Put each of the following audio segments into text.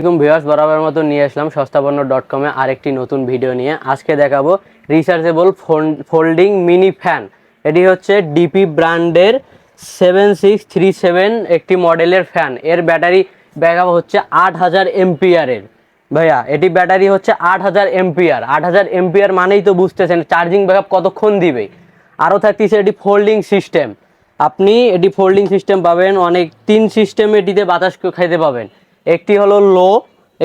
এরকম ভিউয়ার্স বরাবর মতো নিয়ে আসলাম সস্তাপন্ন ডট কমে আরেকটি নতুন ভিডিও নিয়ে। আজকে দেখাবো রিচার্জেবল ফোল্ডিং মিনি ফ্যান এটি হচ্ছে ডিপি ব্র্যান্ডের সেভেন সিক্স থ্রি সেভেন একটি মডেলের ফ্যান এর ব্যাটারি ব্যাকআপ হচ্ছে আট হাজার এমপিয়ারের ভাইয়া, এটি ব্যাটারি হচ্ছে আট হাজার এমপিয়ার আট হাজার এমপিয়ার মানেই তো বুঝতেছেন চার্জিং ব্যাকআপ কতক্ষণ দিবে? আরও থাকতেছে এটি ফোল্ডিং সিস্টেম আপনি এটি ফোল্ডিং সিস্টেম পাবেন, অনেক তিন সিস্টেমে এটিতে বাতাস খাইতে পাবেন। একটি হলো লো,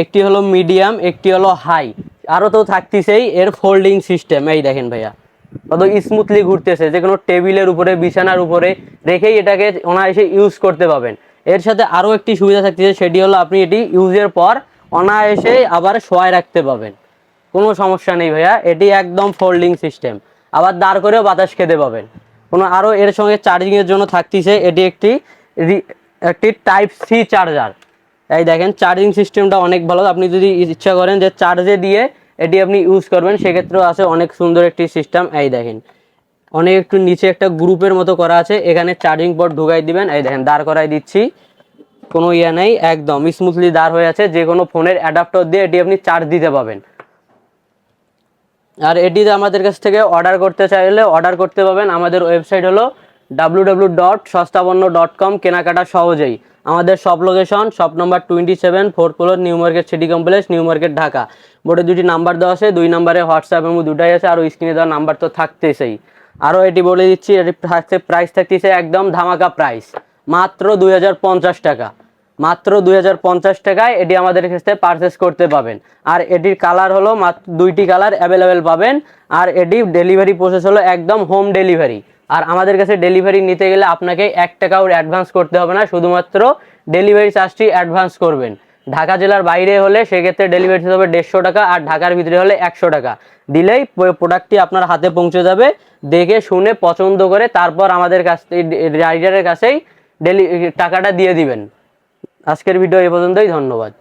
একটি হলো মিডিয়াম, একটি হলো হাই। আরও তো থাকতেছেই এর ফোল্ডিং সিস্টেম। এই দেখেন ভাইয়া, কত স্মুথলি ঘুরতেছে, যে কোনো টেবিলের উপরে, বিছানার উপরে রেখেই এটাকে অনায়াসে ইউজ করতে পাবেন। এর সাথে আরও একটি সুবিধা থাকতেছে, সেটি হলো আপনি এটি ইউজের পর অনায়াসে আবার শোয়ায় রাখতে পাবেন। কোনো সমস্যা নেই ভাইয়া, এটি একদম ফোল্ডিং সিস্টেম। আবার দাঁড় করেও বাতাস খেতে পাবেন। কোনো আরও এর সঙ্গে চার্জিংয়ের জন্য থাকতেছে, এটি একটি একটি টাইপ সি চার্জার এই দেখেন চার্জিং সিস্টেমটা অনেক ভালো। আপনি যদি ইচ্ছা করেন যে চার্জে দিয়ে এটি আপনি ইউজ করবেন, সেক্ষেত্রেও আছে অনেক সুন্দর একটি সিস্টেম এই দেখেন, অনেক একটু নিচে একটা গ্রুপের মতো করা আছে, এখানে চার্জিং পোর্ট ঢুকাই দিবেন। এই দেখেন, দাঁড় করাই দিচ্ছি, কোনো ইয়ে নেই, একদম স্মুথলি দাঁড় হয়ে আছে। যে কোনো ফোনের অ্যাডাপ্টার দিয়ে এটি আপনি চার্জ দিতে পাবেন আর এটিতে আমাদের কাছ থেকে অর্ডার করতে চাইলে অর্ডার করতে পাবেন আমাদের ওয়েবসাইট হলো ডাব্লু ডট সস্তাপন্ন ডট কম কেনাকাটা সহজেই। আমাদের shop location shop number twenty seven fourth floor new market city complex new market Dhaka বোর্ডে দুটি নাম্বার দেওয়া আছে, দুই নাম্বারে হোয়াটসঅ্যাপ এবং দুটাই আছে, আর স্ক্রিনে দেওয়া নাম্বার তো থাকতেছেই। আরও এটি বলে দিচ্ছি, এটি থাকছে প্রাইস থাকতেছে একদম ধামাকা প্রাইস মাত্র দুই হাজার পঞ্চাশ টাকা। মাত্র দুই হাজার পঞ্চাশ টাকায় এটি আমাদের থেকে পারচেস করতে পাবেন। আর এটির কালার হলো মাত্র দুইটি কালার অ্যাভেলেবেল পাবেন। আর এটি ডেলিভারি প্রসেস হলো একদম হোম ডেলিভারি আর আমাদের কাছে ডেলিভারি নিতে গেলে আপনাকে এক টাকাও অ্যাডভান্স করতে হবে না, শুধুমাত্র ডেলিভারি চার্জটি অ্যাডভান্স করবেন। ঢাকা জেলার বাইরে হলে সেক্ষেত্রে ডেলিভারি হবে দেড়শো টাকা আর ঢাকার ভিতরে হলে একশো টাকা। দিলেই প্রোডাক্টটি আপনার হাতে পৌঁছে যাবে, দেখে শুনে পছন্দ করে তারপর আমাদের কাছ রাইডারের কাছেই ডেলি টাকাটা দিয়ে দিবেন। আজকের ভিডিও এই পর্যন্তই, ধন্যবাদ।